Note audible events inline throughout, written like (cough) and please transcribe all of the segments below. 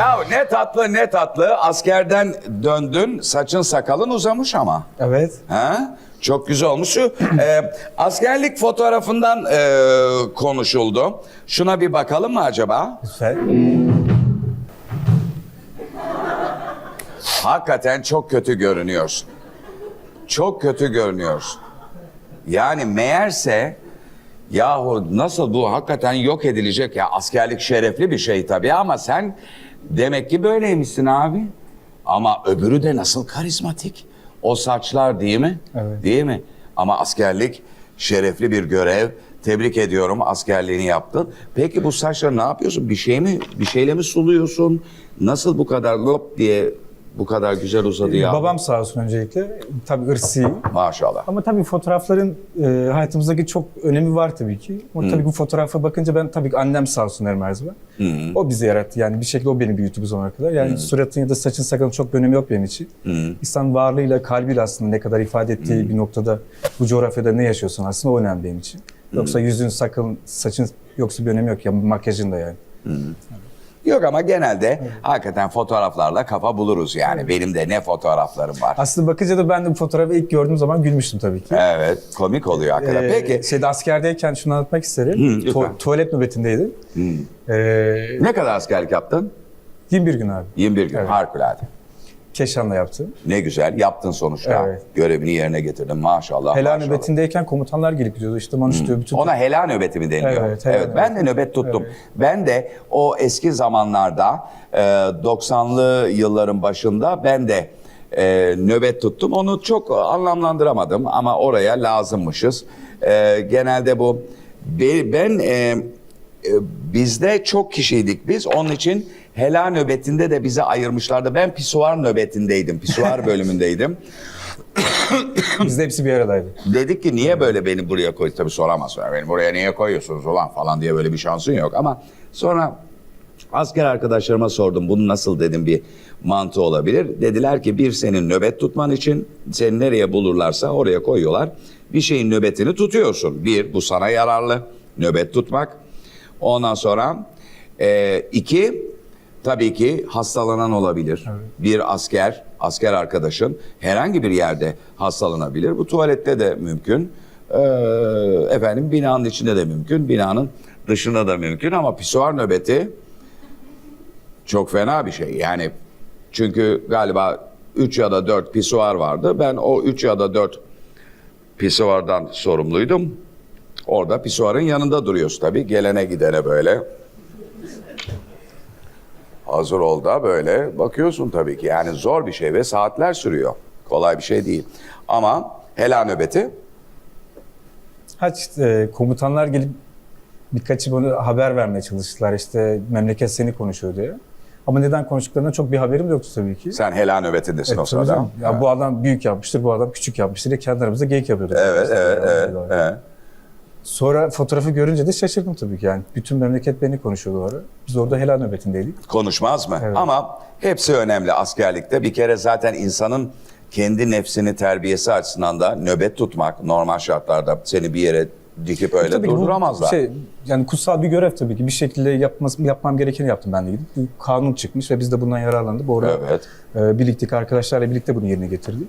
Ya ne tatlı ne tatlı. Askerden döndün. Saçın sakalın uzamış ama. Evet. Ha? Çok güzel olmuş. Şu e, askerlik fotoğrafından e, konuşuldu. Şuna bir bakalım mı acaba? Lütfen. Hakikaten çok kötü görünüyorsun. Çok kötü görünüyorsun. Yani meğerse yahu nasıl bu hakikaten yok edilecek ya askerlik şerefli bir şey tabii ama sen demek ki böyleymişsin abi. Ama öbürü de nasıl karizmatik. O saçlar değil mi? Evet. Değil mi? Ama askerlik şerefli bir görev. Tebrik ediyorum askerliğini yaptın. Peki bu saçları ne yapıyorsun? Bir şey mi bir şeyle mi suluyorsun? Nasıl bu kadar lop diye bu kadar güzel uzadı ya? Babam sağ olsun öncelikle. Tabii ırsi. Maşallah. Ama tabii fotoğrafların e, hayatımızdaki çok önemi var tabii ki. Ama tabii bu fotoğrafa bakınca ben tabii ki annem sağ olsun derim her zaman. O bizi yarattı yani bir şekilde o beni büyüttü bu zamana kadar. Yani suratın ya da saçın sakalın çok bir önemi yok benim için. İnsan varlığıyla kalbiyle aslında ne kadar ifade ettiği bir noktada bu coğrafyada ne yaşıyorsun aslında o önemli benim için. Yoksa yüzün, sakalın, saçın yoksa bir önemi yok ya makyajın da yani. Yok ama genelde hakikaten fotoğraflarla kafa buluruz yani. Benim de ne fotoğraflarım var. Aslında bakınca da ben de bu fotoğrafı ilk gördüğüm zaman gülmüştüm tabii ki. Evet, komik oluyor hakikaten. Ee, Peki Şeyde askerdeyken şunu anlatmak isterim. Hı, lütfen. Tu- tuvalet nöbetindeydim. Ee, ne kadar askerlik yaptın? 21 gün abi. 21 gün, harikulade. Keşan'la yaptım. Ne güzel, yaptın sonuçta. Evet. Görevini yerine getirdin maşallah. Helal maşallah. nöbetindeyken komutanlar gelip gidiyordu. İşte Manuş diyor bütün... Ona helal nöbeti mi deniyor? Evet, helal ben de nöbet tuttum. Ben de o eski zamanlarda e, 90'lı yılların başında ben de e, nöbet tuttum. Onu çok anlamlandıramadım ama oraya lazımmışız. E, genelde bu be- ben e, e, bizde çok kişiydik biz. Onun için helal nöbetinde de bizi ayırmışlardı. Ben pisuar nöbetindeydim. Pisuar (laughs) bölümündeydim. Bizde hepsi bir aradaydı. Dedik ki niye böyle beni buraya koy? Tabii soramaz. Yani Beni buraya niye koyuyorsunuz ulan falan diye böyle bir şansın yok. Ama sonra asker arkadaşlarıma sordum. Bunu nasıl dedim bir mantı olabilir. Dediler ki bir senin nöbet tutman için seni nereye bulurlarsa oraya koyuyorlar. Bir şeyin nöbetini tutuyorsun. Bir bu sana yararlı nöbet tutmak. Ondan sonra e, iki tabii ki hastalanan olabilir. Bir asker, asker arkadaşın herhangi bir yerde hastalanabilir. Bu tuvalette de mümkün. Ee, efendim binanın içinde de mümkün. Binanın dışında da mümkün ama pisuar nöbeti çok fena bir şey. Yani çünkü galiba 3 ya da 4 pisuar vardı. Ben o 3 ya da 4 pisuardan sorumluydum. Orada pisuarın yanında duruyoruz tabii. Gelene gidene böyle. Hazır ol da böyle bakıyorsun tabii ki. Yani zor bir şey ve saatler sürüyor. Kolay bir şey değil. Ama helal nöbeti Haç e, komutanlar gelip birkaçı bana haber vermeye çalıştılar. İşte memleket seni konuşuyor diye. Ama neden konuştuklarından çok bir haberim yoktu tabii ki. sen helal nöbetindesin o Evet, sırada. tabii canım. Ya bu adam büyük yapmıştır, bu adam küçük yapmıştır diye kendi aramızda geyik yapıyorduk. Evet, evet, evet, evet. Sonra fotoğrafı görünce de şaşırdım tabii ki. Yani bütün memleket beni konuşuyordu o ara. Biz orada helal nöbetindeydik. Konuşmaz mı? Evet. Ama hepsi önemli askerlikte. Bir kere zaten insanın kendi nefsini terbiyesi açısından da nöbet tutmak normal şartlarda seni bir yere dikip öyle Tabii ki bu durduramazlar. Şey, yani kutsal bir görev tabii ki. Bir şekilde yapması, yapmam gerekeni yaptım ben de gidip. Bu kanun çıkmış ve biz de bundan yararlandık. Bu arada Evet. e, birlikte arkadaşlarla birlikte bunu yerine getirdik.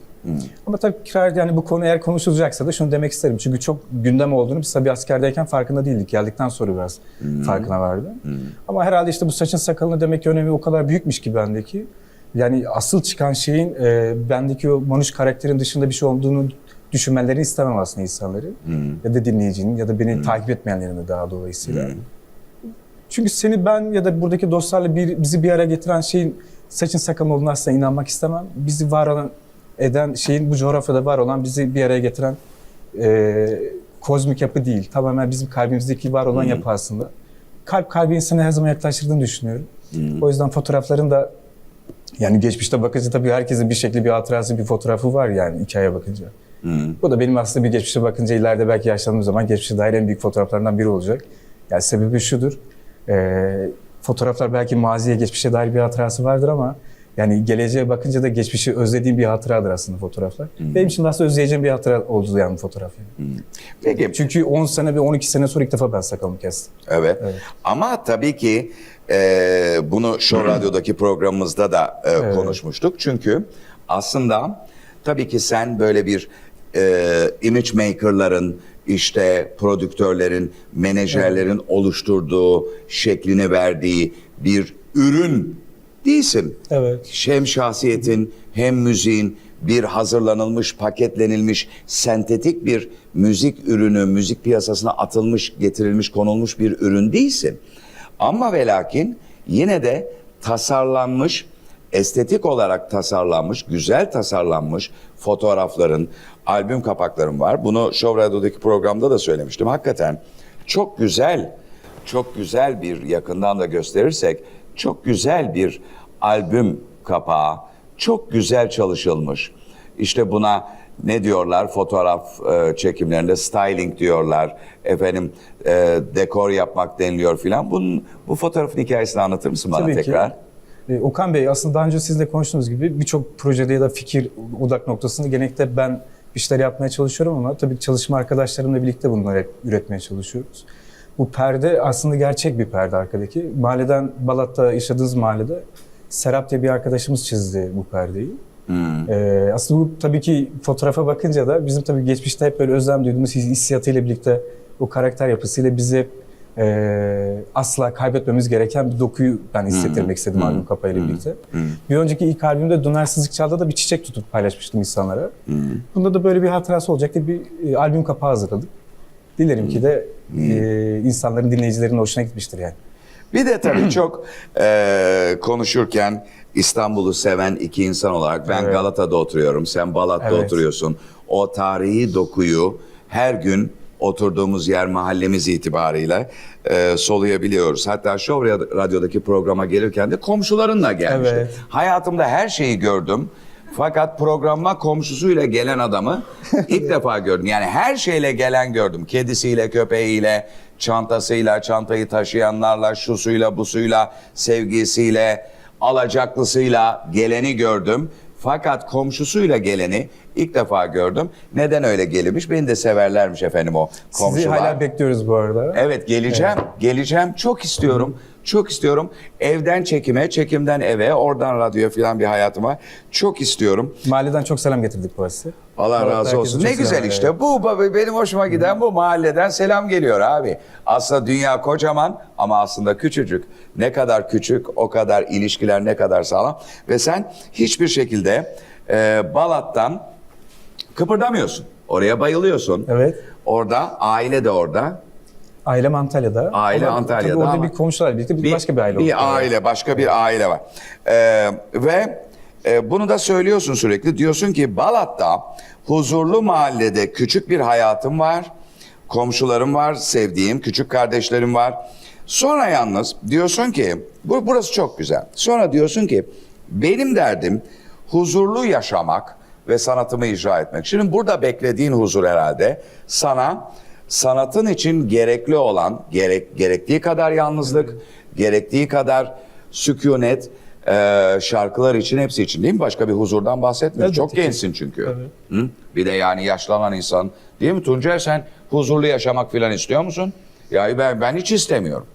Ama tabii ki yani bu konu eğer konuşulacaksa da şunu demek isterim. Çünkü çok gündem olduğunu biz tabii askerdeyken farkında değildik. Geldikten sonra biraz farkına vardı. Ama herhalde işte bu saçın sakalını demek ki önemi o kadar büyükmüş ki bendeki. Yani asıl çıkan şeyin e, bendeki o Manuş karakterin dışında bir şey olduğunu düşünmelerini istemem aslında insanların. Ya da dinleyicinin ya da beni takip etmeyenlerin de daha dolayısıyla. Çünkü seni ben ya da buradaki dostlarla bir, bizi bir araya getiren şeyin saçın sakalın olduğuna aslında inanmak istemem. Bizi var olan eden şeyin bu coğrafyada var olan bizi bir araya getiren e, kozmik yapı değil. Tamamen bizim kalbimizdeki var olan yapı aslında. Kalp kalbi insanı her zaman yaklaştırdığını düşünüyorum. O yüzden fotoğrafların da yani geçmişte bakınca tabii herkesin bir şekli bir hatırası bir fotoğrafı var yani hikayeye bakınca. Bu da benim aslında bir geçmişe bakınca ileride belki yaşlandığım zaman geçmişe dair en büyük fotoğraflarından biri olacak. Yani sebebi şudur. Ee, fotoğraflar belki maziye, geçmişe dair bir hatırası vardır ama Yani geleceğe bakınca da geçmişi özlediğim bir hatıradır aslında fotoğraflar. Benim için aslında özleyeceğim bir hatıra oldu yani fotoğraf. Yani. Peki Çünkü 10 sene ve 12 sene sonra ilk defa ben sakalımı kestim. Evet. Ama tabii ki e, bunu Show Radyo'daki programımızda da e, konuşmuştuk. Çünkü aslında tabii ki sen böyle bir e, image maker'ların işte prodüktörlerin, menajerlerin oluşturduğu, şeklini verdiği bir ürün değilsin. Evet. Hem şahsiyetin hem müziğin bir hazırlanılmış, paketlenilmiş, sentetik bir müzik ürünü, müzik piyasasına atılmış, getirilmiş, konulmuş bir ürün değilsin. Ama ve lakin yine de tasarlanmış, estetik olarak tasarlanmış, güzel tasarlanmış fotoğrafların, albüm kapakların var. Bunu Show Radyo'daki programda da söylemiştim. Hakikaten çok güzel, çok güzel bir yakından da gösterirsek çok güzel bir albüm kapağı, çok güzel çalışılmış. İşte buna ne diyorlar fotoğraf e, çekimlerinde styling diyorlar. Efendim e, dekor yapmak deniliyor filan. Bunun bu fotoğrafın hikayesini anlatır mısın bana Tabii ki. Ee, Okan Bey aslında daha önce sizinle konuştuğumuz gibi birçok projede ya da fikir odak noktasında genellikle ben bir şeyler yapmaya çalışıyorum ama tabii çalışma arkadaşlarımla birlikte bunları hep üretmeye çalışıyoruz. Bu perde aslında gerçek bir perde arkadaki. Mahalleden, Balat'ta yaşadığımız mahallede Serap diye bir arkadaşımız çizdi bu perdeyi. Ee, aslında bu tabii ki fotoğrafa bakınca da bizim tabii geçmişte hep böyle özlem duyduğumuz his- hissiyatıyla birlikte o karakter yapısıyla bizi hep e, asla kaybetmemiz gereken bir dokuyu ben hissettirmek istedim albüm kapağıyla birlikte. Bir önceki ilk albümde Dönersizlik Çal'da da bir çiçek tutup paylaşmıştım insanlara. Bunda da böyle bir hatırası olacak diye bir e, albüm kapağı hazırladık. Dilerim ki de e, insanların, dinleyicilerin hoşuna gitmiştir yani. Bir de tabii (clears throat) çok e, konuşurken İstanbul'u seven iki insan olarak ben Evet. Galata'da oturuyorum, sen Balat'ta Evet. oturuyorsun. O tarihi dokuyu her gün oturduğumuz yer mahallemiz itibariyle e, soluyabiliyoruz. Hatta Show Radyo'daki programa gelirken de komşularınla gelmiştim. Evet. Hayatımda her şeyi gördüm. Fakat programa komşusuyla gelen adamı (laughs) ilk defa gördüm. Yani her şeyle gelen gördüm. Kedisiyle, köpeğiyle, çantasıyla, çantayı taşıyanlarla, şusuyla, busuyla, sevgisiyle, alacaklısıyla geleni gördüm. Fakat komşusuyla geleni ilk defa gördüm. Neden öyle gelmiş? Beni de severlermiş efendim o Sizi komşular. hala bekliyoruz bu arada. Evet geleceğim. Geleceğim. Çok istiyorum. Çok istiyorum. Evden çekime, çekimden eve, oradan radyoya falan bir hayatım var. Çok istiyorum. Mahalleden çok selam getirdik bu arası. Allah Evet, razı herkese olsun. çok Ne güzel selam, işte. evet. Bu baba benim hoşuma giden bu mahalleden selam geliyor abi. Aslında dünya kocaman ama aslında küçücük. Ne kadar küçük o kadar ilişkiler ne kadar sağlam. Ve sen hiçbir şekilde e, Balat'tan kıpırdamıyorsun. Oraya bayılıyorsun. Evet. Orada aile de orada. Ailem Antalya'da. Aile Ama Antalya'da Tabii orada ama- bir komşular birlikte bir, başka bir aile Bir oldu. aile, başka bir aile var. Ee, ve e, bunu da söylüyorsun sürekli. Diyorsun ki Balat'ta huzurlu mahallede küçük bir hayatım var. Komşularım var, sevdiğim küçük kardeşlerim var. Sonra yalnız diyorsun ki, bu burası çok güzel. Sonra diyorsun ki benim derdim huzurlu yaşamak ve sanatımı icra etmek. Şimdi burada beklediğin huzur herhalde sana sanatın için gerekli olan, gerek, gerektiği kadar yalnızlık, gerektiği kadar sükunet, e, şarkılar için hepsi için değil mi? Başka bir huzurdan bahsetmiyoruz. Elbette Çok ki. gençsin çünkü. Hı? Bir de yani yaşlanan insan değil mi Tuncay sen huzurlu yaşamak falan istiyor musun? Ya ben ben hiç istemiyorum.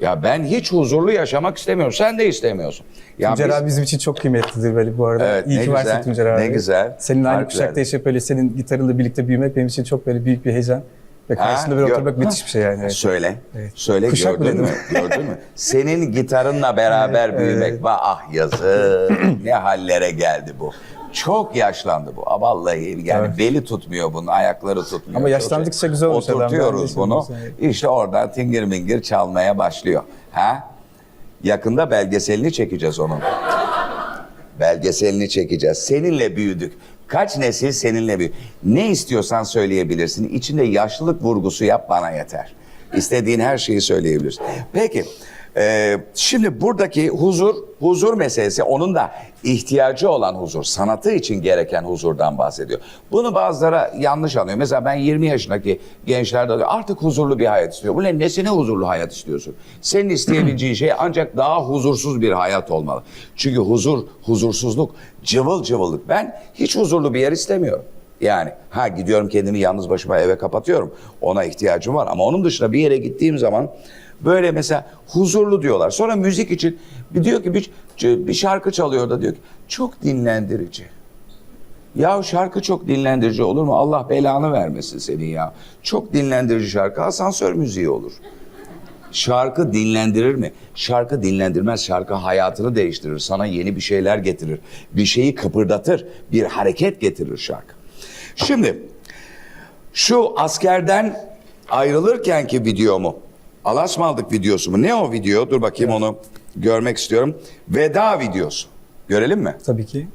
Ya ben hiç huzurlu yaşamak istemiyorum. Sen de istemiyorsun. Ya Tuncer biz- abi bizim için çok kıymetlidir böyle bu arada. Evet, İyi ne ki varsın Tuncer abi. ne güzel. Senin aynı kuşakta yaşayıp böyle senin gitarınla birlikte büyümek benim için çok böyle büyük bir heyecan. Ve karşısında böyle oturmak müthiş bir şey yani. Evet. Söyle. Evet. Söyle Kuşak gördün mü? Gördün mü? Senin gitarınla beraber Evet, büyümek. evet. Vah ah yazık. ne hallere geldi bu. Çok yaşlandı bu. Aa, vallahi yani Evet. beli tutmuyor bunun, ayakları tutmuyor. Ama yaşlandıkça güzel olmuş. Oturtuyoruz bunu. İşte oradan tingir mingir çalmaya başlıyor. Ha? Yakında belgeselini çekeceğiz onun. Belgeselini çekeceğiz. Seninle büyüdük. Kaç nesil seninle büyüdük. Ne istiyorsan söyleyebilirsin. İçinde yaşlılık vurgusu yap bana yeter. İstediğin her şeyi söyleyebilirsin. Peki Ee, şimdi buradaki huzur, huzur meselesi onun da ihtiyacı olan huzur, sanatı için gereken huzurdan bahsediyor. Bunu bazılara yanlış anlıyor. Mesela ben 20 yaşındaki gençlerde diyor, artık huzurlu bir hayat istiyor. Ne? Nesine huzurlu hayat istiyorsun? Senin isteyebileceğin şey ancak daha huzursuz bir hayat olmalı. Çünkü huzur, huzursuzluk, cıvıl cıvıllık. Ben hiç huzurlu bir yer istemiyorum. Yani ha gidiyorum kendimi yalnız başıma eve kapatıyorum. Ona ihtiyacım var ama onun dışında bir yere gittiğim zaman böyle mesela huzurlu diyorlar. Sonra müzik için bir diyor ki bir, bir şarkı çalıyor da diyor ki çok dinlendirici. Ya şarkı çok dinlendirici olur mu? Allah belanı vermesin senin ya. Çok dinlendirici şarkı asansör müziği olur. Şarkı dinlendirir mi? Şarkı dinlendirmez. Şarkı hayatını değiştirir. Sana yeni bir şeyler getirir. Bir şeyi kıpırdatır. Bir hareket getirir şarkı. Şimdi şu askerden ayrılırkenki videomu, Alasmaldık videosu mu? Ne o video? Dur bakayım onu görmek istiyorum. Veda videosu. Görelim mi? Tabii ki.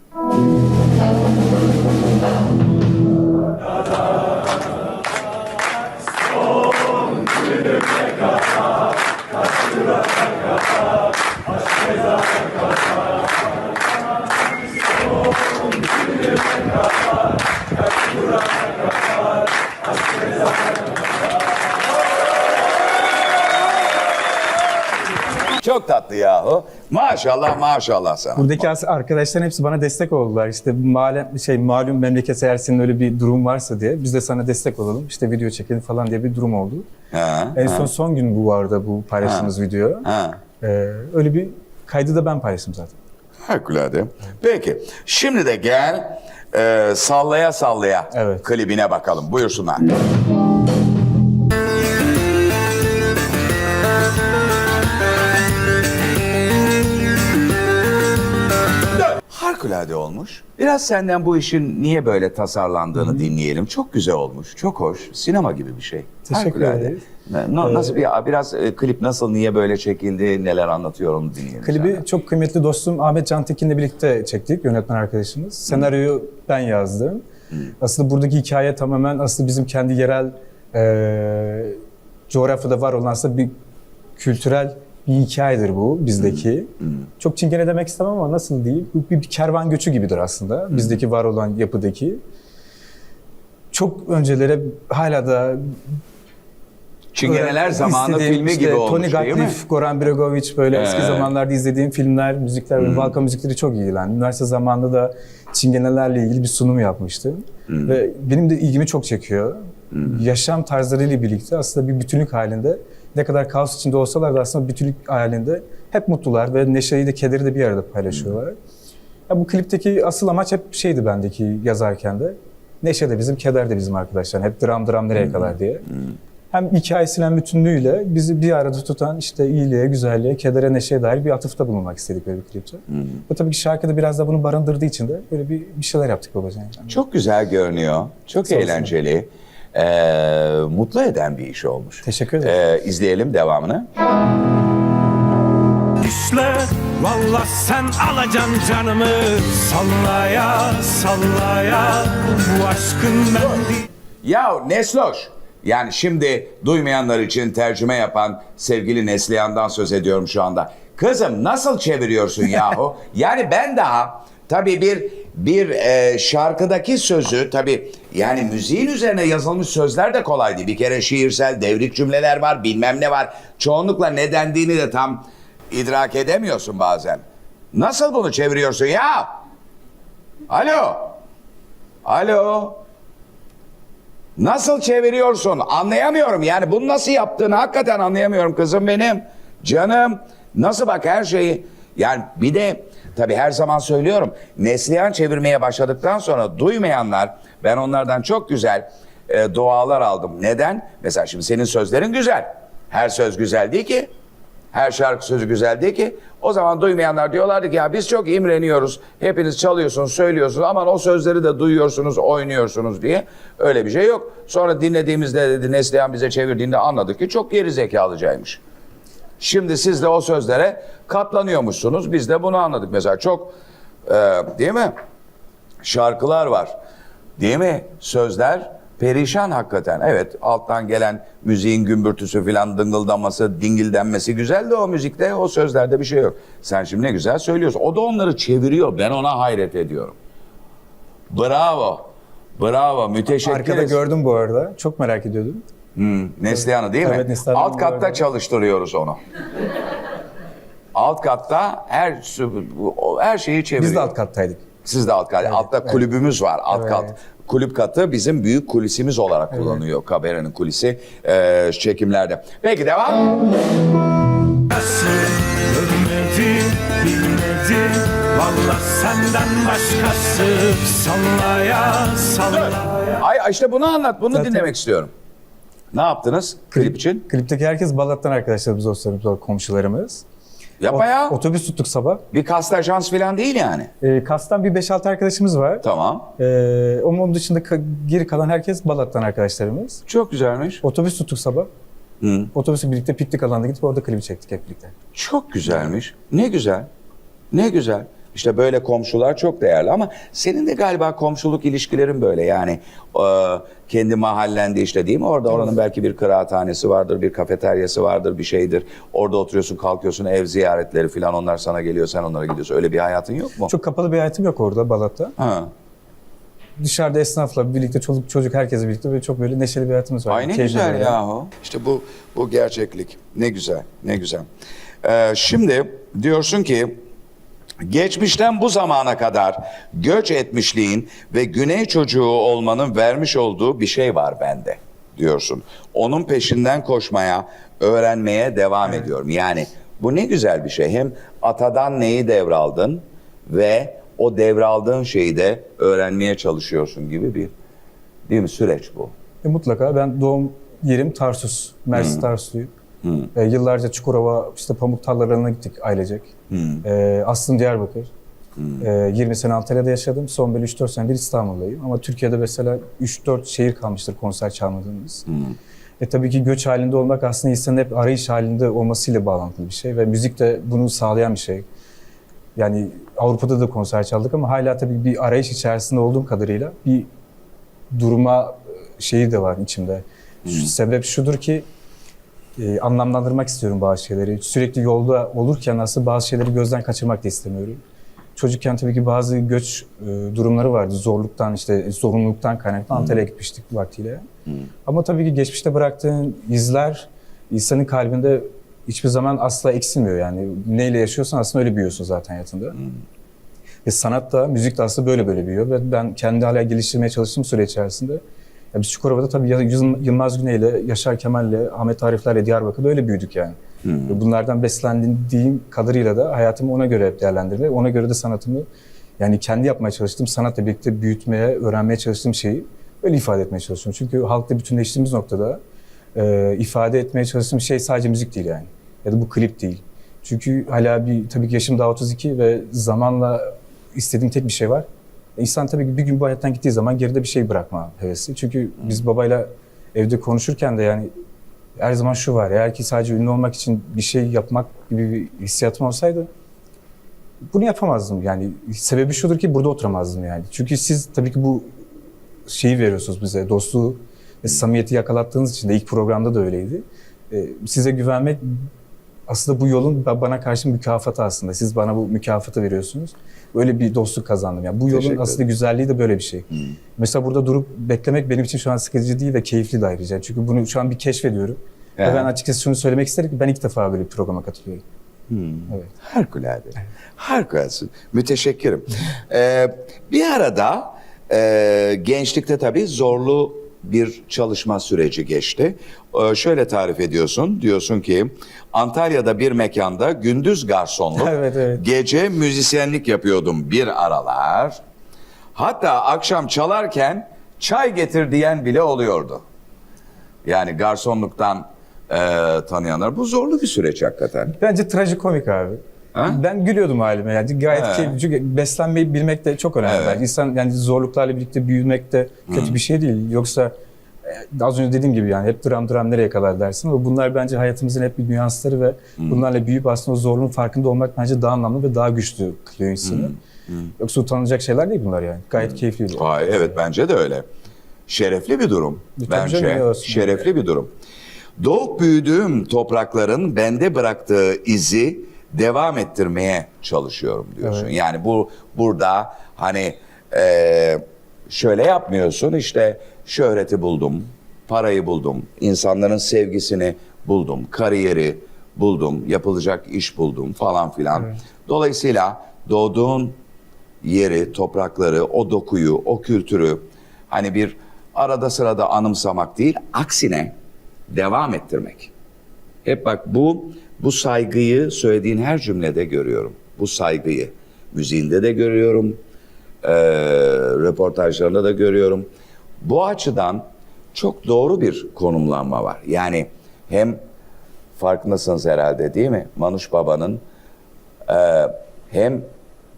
Maşallah maşallah sana. Buradaki as- arkadaşların hepsi bana destek oldular. İşte malum, şey, malum memleket eğer senin öyle bir durum varsa diye biz de sana destek olalım. İşte video çekelim falan diye bir durum oldu. Ha, En ha, son son gün bu vardı bu paylaştığımız video. ha. Ee, öyle bir kaydı da ben paylaştım zaten. Harikulade. Peki. Şimdi de gel e, sallaya sallaya Evet. klibine bakalım. Buyursunlar. Harikulade olmuş. Biraz senden bu işin niye böyle tasarlandığını dinleyelim. Çok güzel olmuş. Çok hoş. Sinema gibi bir şey. Teşekkür ederiz. Na- Nasıl bir biraz e, klip nasıl niye böyle çekildi, neler anlatıyor onu dinleyelim. Klibi senden. çok kıymetli dostum Ahmet Cantekin'le birlikte çektik, yönetmen arkadaşımız. Senaryoyu ben yazdım. Aslında buradaki hikaye tamamen aslında bizim kendi yerel e, coğrafyada var olan aslında bir kültürel bir hikayedir bu bizdeki. Çok çingene demek istemem ama nasıl değil? Bu bir, kervan göçü gibidir aslında bizdeki var olan yapıdaki. Çok öncelere hala da Çingeneler zamanı filmi işte gibi olmuş Tony? Gatliff, Goran Bregovic böyle eski Evet. zamanlarda izlediğim filmler, müzikler ve Balkan müzikleri çok ilgilendim. Üniversite zamanında da çingenelerle ilgili bir sunum yapmıştım. Ve benim de ilgimi çok çekiyor. Yaşam tarzlarıyla birlikte aslında bir bütünlük halinde ne kadar kaos içinde olsalar da aslında bütünlük halinde hep mutlular ve neşeyi de kederi de bir arada paylaşıyorlar. Ya bu klipteki asıl amaç hep şeydi bendeki yazarken de. Neşe de bizim, keder de bizim arkadaşlar. Hep dram dram nereye kadar diye. Hem hikayesinin hem bütünlüğüyle bizi bir arada tutan işte iyiliğe, güzelliğe, kedere, neşeye dair bir atıfta bulunmak istedik böyle bir klipte. Ve tabii ki şarkıda biraz da bunu barındırdığı için de böyle bir, bir şeyler yaptık. Yani. Çok güzel görünüyor. Çok Sağ olsun. Ee, mutlu eden bir iş olmuş. Teşekkür ederim. Ee, izleyelim devamını. İşle Valla sen alacaksın canımı Sallaya sallaya Bu aşkın ben Ya Nesloş. Yani şimdi duymayanlar için tercüme yapan sevgili Neslihan'dan söz ediyorum şu anda. Kızım nasıl çeviriyorsun yahu? (laughs) yani ben daha tabii bir bir e, şarkıdaki sözü tabii yani müziğin üzerine yazılmış sözler de kolay değil. Bir kere şiirsel devrik cümleler var bilmem ne var. Çoğunlukla ne dendiğini de tam idrak edemiyorsun bazen. Nasıl bunu çeviriyorsun ya? Alo? Alo? Nasıl çeviriyorsun? Anlayamıyorum. Yani bunu nasıl yaptığını hakikaten anlayamıyorum kızım benim. Canım. Nasıl bak her şeyi. Yani bir de tabii her zaman söylüyorum. Neslihan çevirmeye başladıktan sonra duymayanlar ben onlardan çok güzel e, dualar aldım. Neden? Mesela şimdi senin sözlerin güzel. Her söz güzel değil ki. Her şarkı sözü güzel değil ki. O zaman duymayanlar diyorlardı ki ya biz çok imreniyoruz. Hepiniz çalıyorsunuz, söylüyorsunuz. Aman o sözleri de duyuyorsunuz, oynuyorsunuz diye. Öyle bir şey yok. Sonra dinlediğimizde dedi Neslihan bize çevirdiğinde anladık ki çok geri zekalıcaymış. Şimdi siz de o sözlere katlanıyormuşsunuz. Biz de bunu anladık. Mesela çok e, değil mi? Şarkılar var. Değil mi? Sözler Perişan hakikaten. Evet alttan gelen müziğin gümbürtüsü filan dıngıldaması, dingildenmesi güzel de o müzikte o sözlerde bir şey yok. Sen şimdi ne güzel söylüyorsun. O da onları çeviriyor. Ben ona hayret ediyorum. Bravo. Bravo. Müteşekkiriz. Arkada gördüm bu arada. Çok merak ediyordum. Hmm, Neslihan'ı değil mi? Evet, Neslihan'ı Alt katta arada. çalıştırıyoruz onu. alt katta her her şeyi çeviriyor. Biz de alt kattaydık. Siz de alt kat. Altta kulübümüz var. Alt Evet. kat. Kulüp katı bizim büyük kulisimiz olarak kullanıyor. Kabere'nin kulisi e, çekimlerde. Peki devam. Nasıl ölmedi bilmedi Valla senden başkası Sallaya sallaya Ay ay işte bunu anlat. Bunu Zaten- dinlemek istiyorum. Ne yaptınız klip için? Klipteki herkes Balat'tan arkadaşlarımız, dostlarımız, komşularımız. Yapma ya. Otobüs tuttuk sabah. Bir kast ajans falan değil yani. Ee, Kas'tan bir 5-6 arkadaşımız var. Tamam. Ee, onun dışında geri kalan herkes Balat'tan arkadaşlarımız. Çok güzelmiş. Otobüs tuttuk sabah. Hı. Otobüsü birlikte piknik alanına gidip orada klibi çektik hep birlikte. Çok güzelmiş. Ne güzel. Ne güzel. İşte böyle komşular çok değerli ama senin de galiba komşuluk ilişkilerin böyle yani e, kendi mahallende işte değil mi? Orada oranın belki bir kıraathanesi vardır, bir kafeteryası vardır, bir şeydir. Orada oturuyorsun, kalkıyorsun, ev ziyaretleri falan onlar sana geliyor, sen onlara gidiyorsun. Öyle bir hayatın yok mu? Çok kapalı bir hayatım yok orada Balat'ta. Ha. Dışarıda esnafla birlikte çoluk çocuk herkesle birlikte böyle çok böyle neşeli bir hayatımız var. Ay ne Keyifli güzel böyle. yahu. İşte bu bu gerçeklik. Ne güzel, ne güzel. Ee, şimdi diyorsun ki geçmişten bu zamana kadar göç etmişliğin ve güney çocuğu olmanın vermiş olduğu bir şey var bende diyorsun. Onun peşinden koşmaya, öğrenmeye devam ediyorum. Yani bu ne güzel bir şey. Hem atadan neyi devraldın ve o devraldığın şeyi de öğrenmeye çalışıyorsun gibi bir değil mi süreç bu? E, mutlaka ben doğum yerim Tarsus. Mersin Tarsusluyum. E, yıllarca Çukurova, işte pamuk tarlalarına gittik ailecek. E, aslım Diyarbakır. E, 20 sene Antalya'da yaşadım. Son böyle 3-4 senedir İstanbul'dayım. Ama Türkiye'de mesela 3-4 şehir kalmıştır konser çalmadığımız. E tabii ki göç halinde olmak aslında insanın hep arayış halinde olmasıyla bağlantılı bir şey. Ve müzik de bunu sağlayan bir şey. Yani Avrupa'da da konser çaldık ama hala tabii bir arayış içerisinde olduğum kadarıyla bir duruma e, şeyi de var içimde. Şu, sebep şudur ki e, anlamlandırmak istiyorum bazı şeyleri. Sürekli yolda olurken aslında bazı şeyleri gözden kaçırmak da istemiyorum. Çocukken tabii ki bazı göç e, durumları vardı. Zorluktan işte zorunluluktan kaynaklı Antalya'ya gitmiştik vaktiyle. Ama tabii ki geçmişte bıraktığın izler insanın kalbinde hiçbir zaman asla eksilmiyor yani. Neyle yaşıyorsan aslında öyle büyüyorsun zaten hayatında. Ve sanat da, müzik de aslında böyle böyle büyüyor. Ve ben kendi hala geliştirmeye çalıştığım süre içerisinde ya biz Çukurova'da tabii Yılmaz Güney'le, Yaşar Kemal'le, Ahmet Arifler'le Diyarbakır'da öyle büyüdük yani. Ve bunlardan beslendiğim kadarıyla da hayatımı ona göre hep değerlendirdim. Ona göre de sanatımı yani kendi yapmaya çalıştığım sanatla birlikte büyütmeye, öğrenmeye çalıştığım şeyi öyle ifade etmeye çalışıyorum. Çünkü halkla bütünleştiğimiz noktada e, ifade etmeye çalıştığım şey sadece müzik değil yani. Ya da bu klip değil. Çünkü hala bir tabii ki yaşım daha 32 ve zamanla istediğim tek bir şey var. İnsan tabii ki bir gün bu hayattan gittiği zaman geride bir şey bırakma hevesi. Çünkü biz babayla evde konuşurken de yani her zaman şu var. Eğer ki sadece ünlü olmak için bir şey yapmak gibi bir hissiyatım olsaydı bunu yapamazdım. Yani sebebi şudur ki burada oturamazdım yani. Çünkü siz tabii ki bu şeyi veriyorsunuz bize, dostluğu ve samimiyeti yakalattığınız için de ilk programda da öyleydi. Ee, size güvenmek aslında bu yolun ba- bana karşı mükafatı aslında. Siz bana bu mükafatı veriyorsunuz. Böyle bir dostluk kazandım. Yani bu yolun aslında güzelliği de böyle bir şey. Mesela burada durup beklemek benim için şu an sıkıcı değil ve keyifli de ayrıca. Çünkü bunu şu an bir keşfediyorum. Evet. Ve ben açıkçası şunu söylemek isterim ki ben ilk defa böyle bir programa katılıyorum. Evet. Harikulade. Harikuladesın. Müteşekkirim. Ee, bir arada e, gençlikte tabii zorlu bir çalışma süreci geçti. Ee, şöyle tarif ediyorsun. Diyorsun ki Antalya'da bir mekanda gündüz garsonluk, (laughs) Evet, evet. gece müzisyenlik yapıyordum bir aralar. Hatta akşam çalarken çay getir diyen bile oluyordu. Yani garsonluktan e, tanıyanlar. Bu zorlu bir süreç hakikaten. Bence trajikomik abi. Ha? Ben gülüyordum halime yani gayet He. keyifli. Çünkü beslenmeyi bilmek de çok önemli. Evet. bence. İnsan yani zorluklarla birlikte büyümek de kötü bir şey değil. Yoksa e, az önce dediğim gibi yani hep dram dram nereye kadar dersin ama bunlar bence hayatımızın hep bir nüansları ve bunlarla büyüyüp aslında o zorluğun farkında olmak bence daha anlamlı ve daha güçlü kılıyor insanı. Yoksa utanılacak şeyler değil bunlar yani. Gayet keyifli. Vay, evet bence de öyle. şerefli bir durum. Tabii Bence canım, olsun. şerefli bir durum. Doğup büyüdüğüm toprakların bende bıraktığı izi devam ettirmeye çalışıyorum diyorsun. Evet. Yani bu burada hani eee, şöyle yapmıyorsun işte şöhreti buldum, parayı buldum, insanların sevgisini buldum, kariyeri buldum, yapılacak iş buldum falan filan. Dolayısıyla doğduğun yeri, toprakları, o dokuyu, o kültürü hani bir arada sırada anımsamak değil, aksine devam ettirmek. Hep bak bu bu saygıyı söylediğin her cümlede görüyorum. Bu saygıyı müziğinde de görüyorum, eee röportajlarında da görüyorum. Bu açıdan çok doğru bir konumlanma var. Yani hem farkındasınız herhalde değil mi? Manuş Baba'nın eee, hem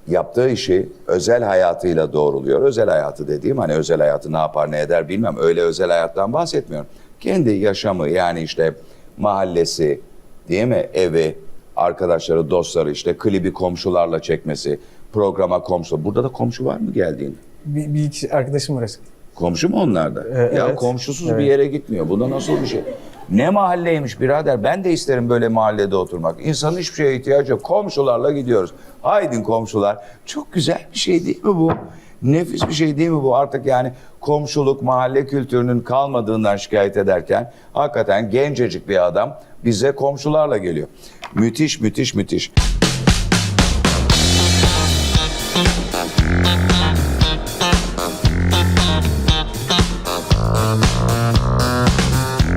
yaptığı işi özel hayatıyla doğruluyor. Özel hayatı dediğim hani özel hayatı ne yapar ne eder bilmem. Öyle özel hayattan bahsetmiyorum. Kendi yaşamı yani işte mahallesi değil mi? Evi, arkadaşları, dostları işte klibi komşularla çekmesi, programa komşu. Burada da komşu var mı geldiğinde? Bir, bir iki arkadaşım var. Komşu mu onlarda? Ee, ya evet. komşusuz bir Evet. yere gitmiyor. Bu da nasıl bir şey? Ne mahalleymiş birader. Ben de isterim böyle mahallede oturmak. İnsanın hiçbir şeye ihtiyacı yok. Komşularla gidiyoruz. Haydin komşular. Çok güzel bir şey değil mi bu? Nefis bir şey değil mi bu? Artık yani komşuluk, mahalle kültürünün kalmadığından şikayet ederken hakikaten gencecik bir adam bize komşularla geliyor. Müthiş, müthiş, müthiş.